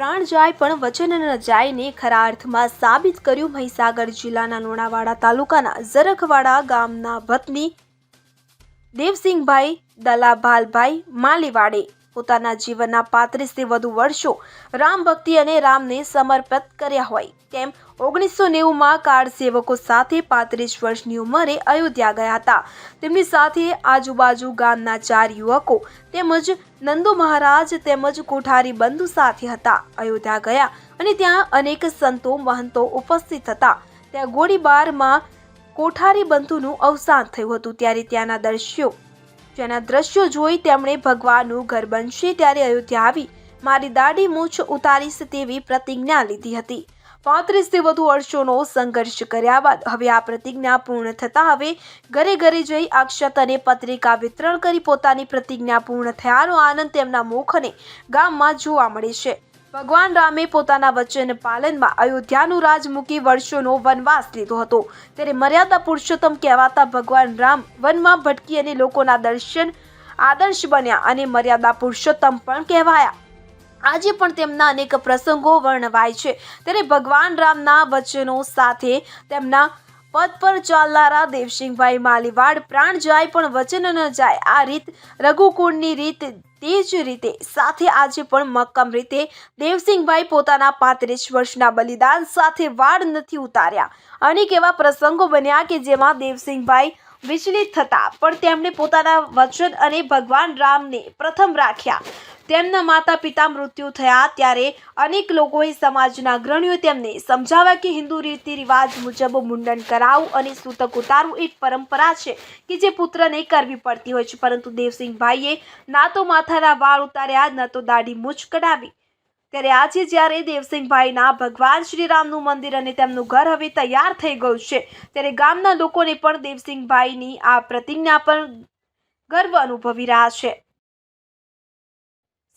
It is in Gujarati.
પ્રાણ જાય પણ વચન ન જાયને ખરા અર્થમાં સાબિત કર્યું મહીસાગર જિલ્લાના લુણાવાડા તાલુકાના ઝરખવાડા ગામના વતની દેવસિંહભાઈ દલાભાલભાઈ માલીવાડે. પોતાના જીવનના પાંત્રીસથી વધુ વર્ષો રામ ભક્તિ અને રામને સમર્પિત કર્યા હોય. તેમ ઓગણીસો નેવુંમાં કાર સેવકો સાથે પાંત્રીસ વર્ષની ઉંમરે અયોધ્યા ગયા હતા. તેમની સાથે આજુબાજુ ગામના ચાર યુવકો તેમજ નંદુ મહારાજ તેમજ કોઠારી બંધુ સાથે હતા. અયોધ્યા ગયા અને ત્યાં અનેક સંતો, મહંતો ઉપસ્થિત હતા. ત્યાં ગોળીબારમાં કોઠારી બંધુનું અવસાન થયું હતું. ત્યારે ત્યાંના દૃશ્યો જેના દ્રશ્યો જોઈ તેમણે ભગવાનનું ઘર બનશે ત્યારે અયોધ્યા આવી મારી દાઢી મૂછ ઉતારીશ તેવી પ્રતિજ્ઞા લીધી હતી. પાંત્રીસથી વધુ વર્ષોનો સંઘર્ષ કર્યા બાદ હવે આ પ્રતિજ્ઞા પૂર્ણ થતાં હવે ઘરે ઘરે જઈ અક્ષત અને પત્રિકા વિતરણ કરી પોતાની પ્રતિજ્ઞા પૂર્ણ થયાનો આનંદ તેમના મુખ અને ગામમાં જોવા મળે છે. ભગવાન રામે પોતાના વચન પાલનમાં અયોધ્યાનું રાજ મૂકી વર્ષોનો વનવાસ લીધો હતો. ત્યારે મર્યાદા પુરુષોત્તમ કહેવાતા ભગવાન રામ વનમાં ભટકી અને લોકોના દર્શન આદર્શ બન્યા અને મર્યાદા પુરુષોત્તમ પણ કહેવાયા. આજે પણ તેમના અનેક પ્રસંગો વર્ણવાય છે. ત્યારે ભગવાન રામના વચનો સાથે તેમના પદ પર ચાલનારા દેવસિંહભાઈ માલીવાડ પ્રાણ જાય પણ વચન ન જાય. આ રીત રઘુકુળની રીત તે જ રીતે સાથે આજે પણ મક્કમ રીતે દેવસિંહભાઈ પોતાના પાંત્રીસ વર્ષના બલિદાન સાથે વાડ નથી ઉતાર્યા. અનેક એવા પ્રસંગો બન્યા કે જેમાં દેવસિંહભાઈ વિચલિત થતા, પણ તેમણે પોતાના વચન અને ભગવાન રામને પ્રથમ રાખ્યા. તેમના માતા પિતા મૃત્યુ થયા ત્યારે અનેક લોકોએ સમાજના અગ્રણીઓ તેમને સમજાવ્યા કે હિન્દુ રીતિ રિવાજ મુજબ મુંડન કરાવવું અને સૂતક ઉતારવું એક પરંપરા છે કે જે પુત્રને કરવી પડતી હોય છે. પરંતુ દેવસિંહભાઈએ ના તો માથાના વાળ ઉતાર્યા, ન તો દાઢી મૂછ કઢાવી. ત્યારે આજે જ્યારે દેવસિંહભાઈના ભગવાન શ્રીરામનું મંદિર અને તેમનું ઘર હવે તૈયાર થઈ ગયું છે, ત્યારે ગામના લોકોને પણ દેવસિંહભાઈની આ પ્રતિજ્ઞા પર ગર્વ અનુભવી રહ્યા છે.